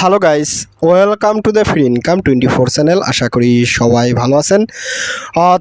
Hello guys welcome to the free income twenty four channel আশা করি সবাই ভালো আছেন।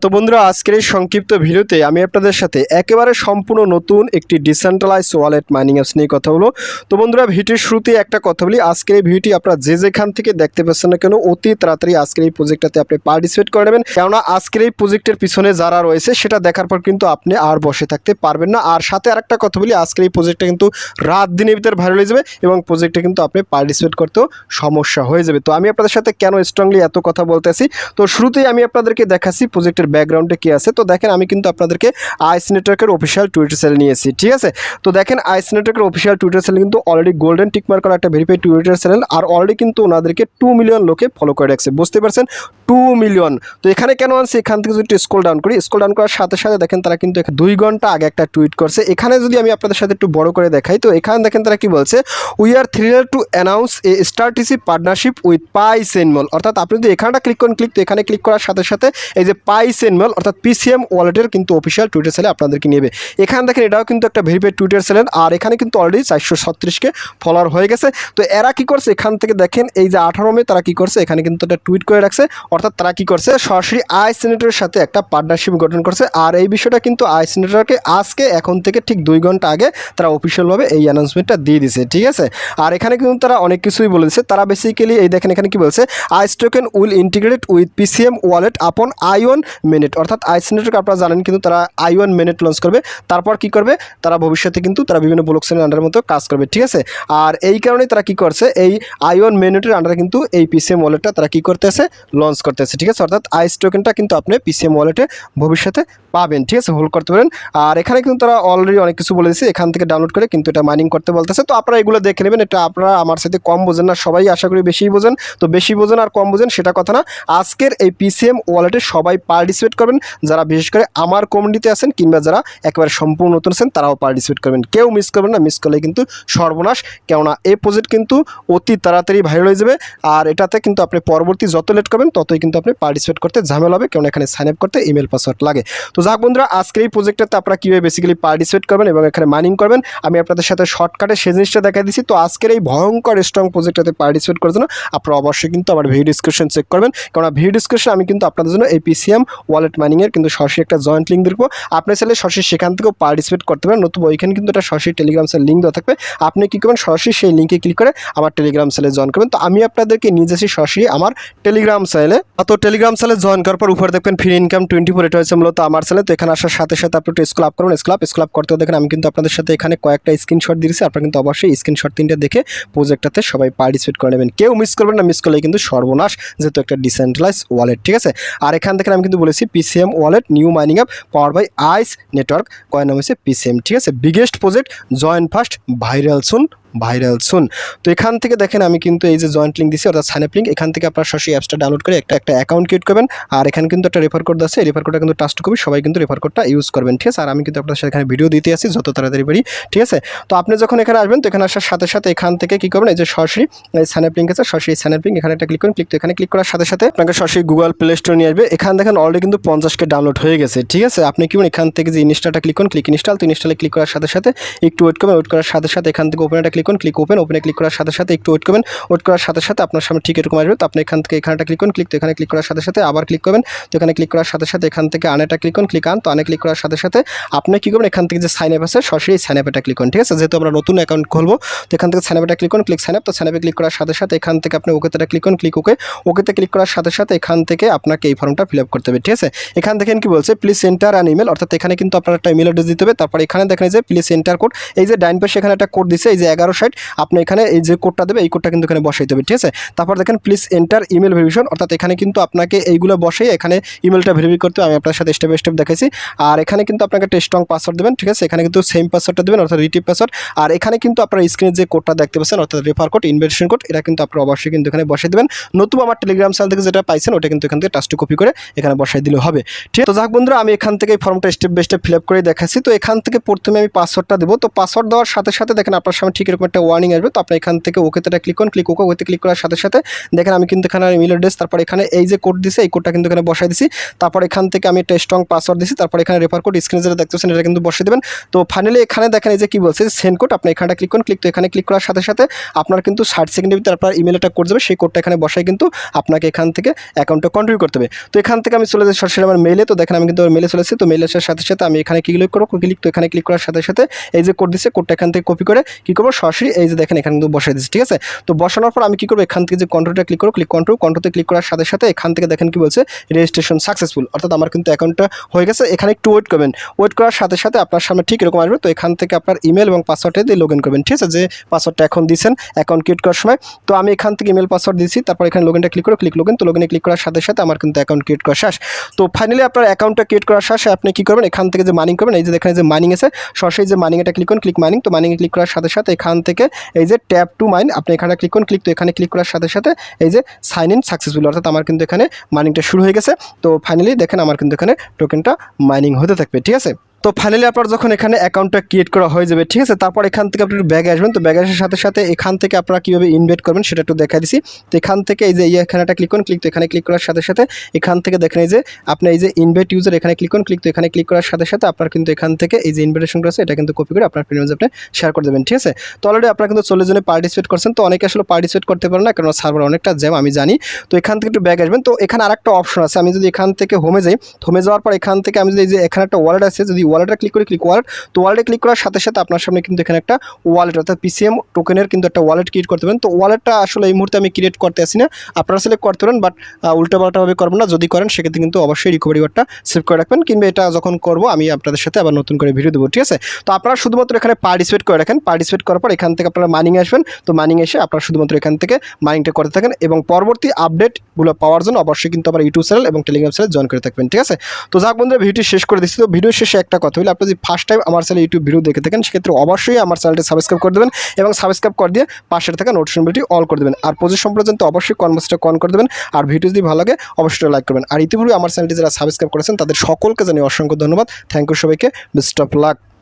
তো বন্ধুরা, আজকের এই সংক্ষিপ্ত ভিডিওতে আমি আপনাদের সাথে একেবারে সম্পূর্ণ নতুন একটি ডিসেন্ট্রালাইজ ওয়ালেট মাইনিং অ্যাপস নিয়ে কথা বলো তো বন্ধুরা, ভিডিওর শুরুতে একটা কথা বলি। আজকের এই ভিডিওটি আপনারা যে যেখান থেকে দেখতে পাচ্ছেন না কেন, অতি তাড়াতাড়ি আজকের এই প্রজেক্টটাতে আপনি পার্টিসিপেট করে নেবেন। কেননা, আজকের এই প্রজেক্টের পিছনে যারা রয়েছে, সেটা দেখার পর কিন্তু আপনি আর বসে থাকতে পারবেন না। আর সাথে আরেকটা কথা বলি, আজকের এই প্রজেক্টটা কিন্তু রাত দিনের ভিতরে ভাইরাল হয়ে যাবে এবং প্রজেক্টে কিন্তু আপনি পার্টিসিপেট করতেও সমস্যা হয়ে যাবে। তো আমি আপনাদের সাথে কেন স্ট্রংলি এত কথা বলতেছি তো শুরুতেই আমি আপনাদেরকে দেখাচ্ছি প্রজেক্টের ব্যাকগ্রাউন্ডে কি আছে। তো দেখেন, আমি কিন্তু আপনাদেরকে আইস নেটওয়ার্কের অফিসিয়াল টুইটার সেল নিয়েছি, ঠিক আছে? তো দেখেন আইস নেটওয়ার্কের অফিসিয়াল টুইটার সেল কিন্তু অলরেডি গোল্ডেন টিকমার্ক করা একটা ভেরিফাইড টুইটার চ্যানেল আর অলরেডি কিন্তু ওনাদেরকে টু মিলিয়ন লোকে ফলো করে রাখছে, বুঝতে পারছেন? টু মিলিয়ন তো এখানে কেন আনছে? এখান থেকে যদি স্ক্রল ডাউন করি স্ক্রল ডাউন করার সাথে সাথে দেখেন, তারা কিন্তু দুই ঘণ্টা আগে একটা টুইট করছে। এখানে যদি আমি আপনাদের সাথে একটু বড় করে দেখাই, তো এখানে দেখেন তারা কি বলছে we are thrilled to announce a strategic partnership with Pi সেনমল অর্থাৎ আপনি যদি এখানটা ক্লিক করেন ক্লিক তো এখানে ক্লিক করার সাথে সাথে এই যে পাই সেনমল অর্থাৎ পিসিএম ওয়ালেটের কিন্তু অফিসিয়াল টুইটার সেলে আপনাদেরকে নেবে এখানে দেখেন এটাও কিন্তু একটা ভেরিফাইড টুইটার সেলেন আর এখানে কিন্তু অলরেডি চারশো ছত্রিশকে ফলোয়ার হয়ে গেছে। তো এরা কি করছে? এখান থেকে দেখেন এই যে আঠারো মে তারা কি করছে? এখানে কিন্তু একটা টুইট করে রাখছে। অর্থাৎ তারা কি করছে? সরাসরি আই সেনেটরের সাথে একটা পার্টনারশিপ গঠন করছে। আর এই বিষয়টা কিন্তু আই সেনেটরকে আজকে, এখন থেকে ঠিক দুই ঘণ্টা আগে তারা অফিসিয়ালভাবে এই অ্যানাউন্সমেন্টটা দিয়ে দিছে ঠিক আছে? আর এখানে কিন্তু তারা অনেক কিছুই বলে দিচ্ছে তারা বেসিক্যালি এই দেখেন এখানে কি বলছে ice token will integrate with PCM wallet আপন আই ওয়ান মিনিট অর্থাৎ আইস নেটওয়ার্ক আপনারা জানেন কিন্তু তারা আই ওয়ান মিনিট লঞ্চ করবে, তারপর কি করবে, তারা ভবিষ্যতে কিন্তু তারা বিভিন্ন ব্লক শ্রেণির আন্ডারের মতো কাজ করবে, ঠিক আছে? আর এই কারণেই তারা কি করছে, এই আই ওয়ান মিনিটের আন্ডারে কিন্তু এই পিসিএম ওয়ালেটটা তারা কি করতেছে লঞ্চ করতেছে, ঠিক আছে? অর্থাৎ আইস টোকেনটা কিন্তু আপনি পিসিএম ওয়ালেটে ভবিষ্যতে পাবেন, ঠিক আছে? হোল্ড করতে পারেন। আর এখানে কিন্তু তারা অলরেডি অনেক কিছু বলে দিচ্ছে এখান থেকে ডাউনলোড করে কিন্তু এটা মাইনিং করতে বলতেছে। তো আপনারা এগুলো দেখে নেবেন, এটা আপনারা আমার সাথে কম বোঝেন না সবাই আশা করি বেশি বোঝেন। তো বেশি বোঝেন আর কম বোঝেন সেটা কথা না। আজকের এই পিসিএম ওয়ালেটে সবাই পার্টিসিপেট করবেন। যারা বিশেষ করে আমার কমিউনিটিতে আছেন কিংবা যারা একেবারে সম্পূর্ণ নতুন আছেন, তারাও পার্টিসিপেট করবেন। কেউ মিস করবেন না মিস করলে কিন্তু সর্বনাশ। কেননা এই প্রজেক্ট কিন্তু অতি তাড়াতাড়ি ভাইরাল হয়ে যাবে। আর এটাতে কিন্তু আপনি পরবর্তী যত লেট করবেন, ততই কিন্তু আপনি পার্টিসিপেট করতে ঝামেলা হবে। কারণ এখানে সাইন আপ করতে ইমেল পাসওয়ার্ড লাগে। তো যাক বন্ধুরা, আজকের এই প্রজেক্টটাতে আপনারা কীভাবে বেসিক্যালি পার্টিসিপেট করবেন এবং এখানে মাইনিং করবেন, আমি আপনাদের সাথে শর্টকাটে সেই জিনিসটা দেখা দিচ্ছি। তো আজকের এই ভয়ঙ্কর স্ট্রং প্রজেক্টটাতে পার্টিসিপেট করার জন্য, আপনারা অবশ্যই কিন্তু আমার ভিডিও ডিসক্রিপশন চেক করবেন। কারণ ভিডিও ডিসক্রিপশন আমি কিন্তু আপনাদের জন্য এই পিসিএম ওয়ালেট মাইনিংয়ের কিন্তু সরাসরি একটা জয়েন্ট লিঙ্ক দেখব আপনি চাইলে সরাসরি সেখান থেকেও পার্টিসিপেট করতে পারেন, নতুবা ওইখানে কিন্তু একটা সরাসরি টেলিগ্রাম সেল লিঙ্ক দেওয়া থাকবে। আপনি কী করবেন, সরাসরি সেই লিঙ্কে ক্লিক করে আমার টেলিগ্রাম সেলে জয়েন করবেন। তো আমি আপনাদেরকে নিয়ে যাচ্ছি সরাসরি আমার টেলিগ্রাম সেলে তো টেলিগ্রাম সেলে জয়েন করার পর উপরে দেখবেন ফ্রি ইনকাম টোয়েন্টি ফোর এটা হয়েছে মূলত আমার সেলে তো এখানে আসার সাথে সাথে আপনি স্কুল আপ করবেন স্কুল আপ স্কুল আপ করতে দেখেন আমি কিন্তু আপনাদের সাথে এখানে কয়েকটা স্ক্রিনশট দিয়েছি। আপনারা কিন্তু অবশ্যই স্ক্রিনশট তিনটা দেখে প্রজেক্টটাতে সবাই পার্টিসিপেট করে নেবেন। কেউ মিস করবেন না মিস করলে কিন্তু সর্বনাশ, যেহেতু একটা ডিসেন্ট্রালাইজ ওয়ালেট ঠিক আছে? আর এখান থেকে আমি কিন্তু বলেছি PCM wallet new mining app power by ice network coin নাম হচ্ছে পিসিএম ঠিক আছে? Biggest project join first viral soon viral soon তো এখান থেকে দেখেন আমি কিন্তু এই যে জয়েন্ট লিঙ্ক দিচ্ছি অর্থাৎ সাইন আপ লিঙ্ক এখান থেকে আপনার সরাসরি অ্যাপসটা ডাউনলোড করে একটা একটা অ্যাকাউন্ট ক্রিয়েট করবেন। আর এখানে কিন্তু একটা রেফার কোড আছে রেফার কোডটা কিন্তু টাস্ট কপি সবাই কিন্তু রেফার কোডটা ইউজ করবেন, ঠিক আছে? আর আমি কিন্তু আপনার সাথে এখানে ভিডিও দিতে আসি, যত তাড়াতাড়ি পারি, ঠিক আছে? তো আপনি যখন এখানে আসবেন, তো এখানে আসার সাথে সাথে এখান থেকে কী করবেন, এই যে সরাসরি, এই সাইন লিঙ্ক আছে, সরাসরি সাইন আপ লিঙ্ক এখানে একটা ক্লিক করুন ক্লিক তো এখানে ক্লিক করার সাথে সাথে আপনাকে সরাসরি গুগল প্লে স্টোর নিয়ে আসবে। এখানে দেখেন অলরেডি কিন্তু পঞ্চাশকে ডাউনলোড হয়ে গেছে, ঠিক আছে? আপনি কি এখান থেকে যে ইনস্টালটা ক্লিক করুন ক্লিক ইনস্টল তো ইনস্টলে ক্লিক করার সাথে সাথে একটু ওয়েট করবেন ওয়েট করার সাথে সাথে এখান থেকে ওপেনটা ক্লিক করুন ক্লিক ওপেন ওপেনে ক্লিক করার সাথে সাথে একটু ওয়েট করবেন। ওয়েট করার সাথে সাথে আপনার সামনে ঠিক এরকম আসবে। তো আপনি এখান থেকে এখানটা ক্লিক করুন ক্লিক তো এখানে ক্লিক করার সাথে সাথে আবার ক্লিক করবেন। তো এখানে ক্লিক করার সাথে সাথে এখান থেকে আনেটা ক্লিক করুন ক্লিক আন তো আনে ক্লিক করার সাথে সাথে আপনি কী করবেন? এখান থেকে যে সাইন আপ আছে, সরাসরি সাইন আপটা ক্লিক করুন, ঠিক আছে? যেহেতু আমরা নতুন অ্যাকাউন্ট খুলবো, তো এখান থেকে সাইন আপটা ক্লিক করুন ক্লিক সাইন আপ তো সাইন আপে ক্লিক করার সাথে সাথে এখান থেকে আপনি ওকেতে ক্লিক করুন ক্লিক ওকে ওকেতে ক্লিক করার সাথে সাথে এখান থেকে আপনাকে এই ফর্মটা ফিল আপ করতে হবে, ঠিক আছে? এখান থেকে কি বলছে? প্লিজ সেন্টার অ্যান ইমেল অর্থাৎ এখানে কিন্তু আপনার একটা ইমেল অ্যাড্রেস দিতে হবে। তারপর এখানে দেখেন যে প্লিজ সেন্টার কোড এই যে ডাইন পাশে এখানে একটা কোড দিছে, এই যে এগারো সাইট আপনি এখানে এই যে কোডটা দেবে, এই কোডটা কিন্তু এখানে বসাইতে হবে, ঠিক আছে? তারপর দেখেন প্লিজ এন্টার ইমেল ভেরিফিকেশন অর্থাৎ এখানে কিন্তু আপনাকে এইগুলো বসেই এখানে ইমেলটা ভেরিফাই করতে। আমি আপনার সাথে স্টেপ বাই স্টেপ দেখাইছি। আর এখানে কিন্তু আপনাকে একটা স্ট্রং পাসওয়ার্ড দেবেন, ঠিক আছে? এখানে কিন্তু সেম পাসওয়ার্ডটা দেবেন, অর্থাৎ রিটিভ পাসওয়ার্ড আর এখানে কিন্তু আপনার স্ক্রিনে যে কোডটা দেখতে পাচ্ছেন, অর্থাৎ রেফার কোড ইনভিটেশন কোড এটা কিন্তু আপনার অবশ্যই কিন্তু এখানে বসাই দেবেন। নতুবা আমার টেলিগ্রাম চ্যানেল থেকে যেটা পাইছেন, ওটা কিন্তু এখান থেকে টাস্ট কপি করে এখানে বসাই দিলে হবে। ঠিক আছে? তো যাক বন্ধুরা, আমি এখান থেকে ফর্মটা step by step fill up করে দেখাচ্ছি। তো এখান থেকে প্রথমে আমি পাসওয়ার্ডটা দেবো। তো পাসওয়ার্ড দেওয়ার সাথে সাথে দেখেন, আপনার সামনে ঠিক এরকম একটা ওয়ার্নিং আসবে। তো আপনি এখান থেকে ওকেতে ক্লিক করুন ক্লিক ওকে ওতে ক্লিক করার সাথে সাথে দেখেন আমি কিন্তু এখানে ইমেল অ্যাড্রেস তারপর এখানে এই যে কোড দিছে, এই কোডটা কিন্তু এখানে বসাই দিছি। তারপর এখান থেকে আমি একটা স্ট্রং পাসওয়ার্ড দিছি, তারপর এখানে রেফার কোড স্ক্রিনে যেটা দেখতেছেন, এটা কিন্তু বসিয়ে দেবেন। তো ফাইনালি এখানে দেখেন এই যে কি বলছে সেন্ড কোড আপনি এখানটা ক্লিক করুন ক্লিক তো এখানে ক্লিক করার সাথে সাথে আপনার কিন্তু ষাট সেকেন্ডের ভিতরে আপনার ইমেল একটা কোড যাবে, সেই কোডটা এখানে বসাই কিন্তু আপনাকে এখান থেকে অ্যাকাউন্টটা কন্টিনিউ করতে হবে। তো এখান থেকে আমি চলে যাই সরাসরি আমার মেলে তো দেখেন আমি কিন্তু মেলে চলেছি তো মেলে আসার সাথে সাথে আমি এখানে ক্লিক করব ক্লিক তো এখানে ক্লিক করার সাথে সাথে এই যে কোড দিচ্ছে কোডটা এখান থেকে কপি করে কী করব সরাসরি এই যে দেখেন, এখানে কিন্তু বসাই দিচ্ছি ঠিক আছে? তো বসানোর পর আমি কি করব? এখান থেকে যে কন্ট্রোলটা ক্লিক করো ক্লিক কন্ট্রোল কন্ট্রোতে ক্লিক করার সাথে সাথে এখান থেকে দেখেন কি বলছে রেজিস্ট্রেশন সাকসেসফুল অর্থাৎ আমার কিন্তু অ্যাকাউন্টটা হয়ে গেছে। এখানে একটু ওয়েট করবেন। ওয়েট করার সাথে সাথে আপনার সামনে ঠিক এরকম আসবে। তো এখান থেকে আপনার ইমেল এবং পাসওয়ার্ডটা দিয়ে লগ ইন করবেন, ঠিক আছে? যে পাসওয়ার্ডটা এখন দিচ্ছেন অ্যাকাউন্ট ক্রিয়েট করার সময়। তো আমি এখান থেকে ইমেল পাসওয়ার্ড দিচ্ছি তারপর এখানে লগ ইনটা ক্লিক করে ক্লিক লগ ইন তো লগ ইনে ক্লিক করার সাথে সাথে আমার কিন্তু অ্যাকাউন্ট ক্রিয়েট করা শেষ। তো ফাইনালি আপনার অ্যাকাউন্টটা ক্রিয়েট করার শেষে, আপনি কি করবেন? এখান থেকে যে মানিং করবেন, এই যে দেখেন যে মানিং আছে, সরাসরি যে মানিং ক্লিক করুন ক্লিক মানিং তো মানিংয়ে ক্লিক করার সাথে সাথে এখান থেকে এই যে ট্যাপ টু মাইন, আপনি এখানে ক্লিক করুন ক্লিক তো এখানে ক্লিক করার সাথে সাথে এই যে সাইন ইন সাকসেসফুল অর্থাৎ আমার কিন্তু এখানে মাইনিংটা শুরু হয়ে গেছে। তো ফাইনালি দেখেন, আমার কিন্তু এখানে টোকেনটা মাইনিং হতে থাকবে, ঠিক আছে? তো ফাইনালি আপনার যখন এখানে অ্যাকাউন্টটা ক্রিয়েট করা হয়ে যাবে, ঠিক আছে? তারপর এখান থেকে আপনি ব্যাগে আসবেন। তো ব্যাগে আসার সাথে সাথে এখান থেকে আপনারা কীভাবে ইনভেট করবেন সেটা একটু দেখা দিছি। তো এখান থেকে এই যে, এই এখানেটা ক্লিক করুন ক্লিক তো এখানে ক্লিক করার সাথে সাথে এখান থেকে দেখেন এই যে, আপনি এই যে ইনভেট ইউজার এখানে ক্লিক করুন ক্লিক তো এখানে ক্লিক করার সাথে সাথে আপনার কিন্তু এখান থেকে এই যে ইনভিটেশনটা আছে, এটা কিন্তু কপি করে আপনার ফ্রেন্ডস আপনি শেয়ার করে দেবেন, ঠিক আছে? তো অলরেডি আপনারা কিন্তু চল্লিশ জনে পার্টিসিপেট করছেন। তো অনেকে আসলে পার্টিসিপেট করতে পারে না কারণ সার্ভার অনেকটা জ্যাম আমি জানি। তো এখান থেকে একটু ব্যাগ আসবেন। তো এখানে আরেকটা অপশন আছে। আমি যদি এখান থেকে হোমে যাই হোমে যাওয়ার পর এখান থেকে আমি যদি এই যে, এখানে একটা ওয়ালেট আছে, যদি ওয়ালেটটা ক্লিক করি ক্লিক ওয়ালেট তো ওয়ালেটে ক্লিক করার সাথে সাথে আপনার সামনে কিন্তু এখানে একটা ওয়ালেট অর্থাৎ পিসিএম টোকেনের কিন্তু একটা ওয়ালেট ক্রিয়েট করতে পারেন। তো ওয়ালেটটা আসলে এই মুহূর্তে আমি ক্রিয়েট করতে আসি না। আপনারা সিলেক্ট করতে পারেন বাট উল্টোপাল্টাভাবে করবেন না। যদি করেন, সেক্ষেত্রে কিন্তু অবশ্যই রিকভারি ওয়ার্ডটা সেভ করে রাখবেন। কিংবা এটা যখন করব, আমি আপনাদের সাথে আবার নতুন করে ভিডিও দেবো, ঠিক আছে? তো আপনারা শুধুমাত্র এখানে পার্টিসিপেট করে রাখেন। পার্টিসিপেট করার পর এখান থেকে আপনারা মাইনিং আসবেন। তো মাইনিং এসে আপনারা শুধুমাত্র এখান থেকে মাইনিংটা করতে থাকেন এবং পরবর্তী আপডেটগুলো পাওয়ার জন্য অবশ্যই কিন্তু আবার ইউটিউব চ্যানেল এবং টেলিগ্রাম চ্যানেল জয়েন করে থাকবেন, ঠিক আছে? তো যাক বন্ধুরা ভিডিওটি শেষ করে দিচ্ছি। তো ভিডিও শেষে একটা কথা হলে আপনি যদি ফার্স্ট টাইম আমার চ্যানেল ইউটিউব ভিডিও দেখে থাকেন, সেক্ষেত্রে অবশ্যই আমার চ্যানেলটি সাবস্ক্রাইব করে দেবেন এবং সাবস্ক্রাইব করে দিয়ে পাশে থাকা নোটিফিকেশনটি অল করে দেবেন। আর পজিশন পর্যন্ত অবশ্যই কনভার্সটা কন করে দেবেন। আর ভিডিও যদি ভালো লাগে, অবশ্যই লাইক করবেন। আর ইতিপূর্বে আমার চ্যানেলটি যারা সাবস্ক্রাইব করেছেন, তাদের সকলকে জানিয়ে অসংখ্য ধন্যবাদ। থ্যাংক ইউ সবাইকে। Best of luck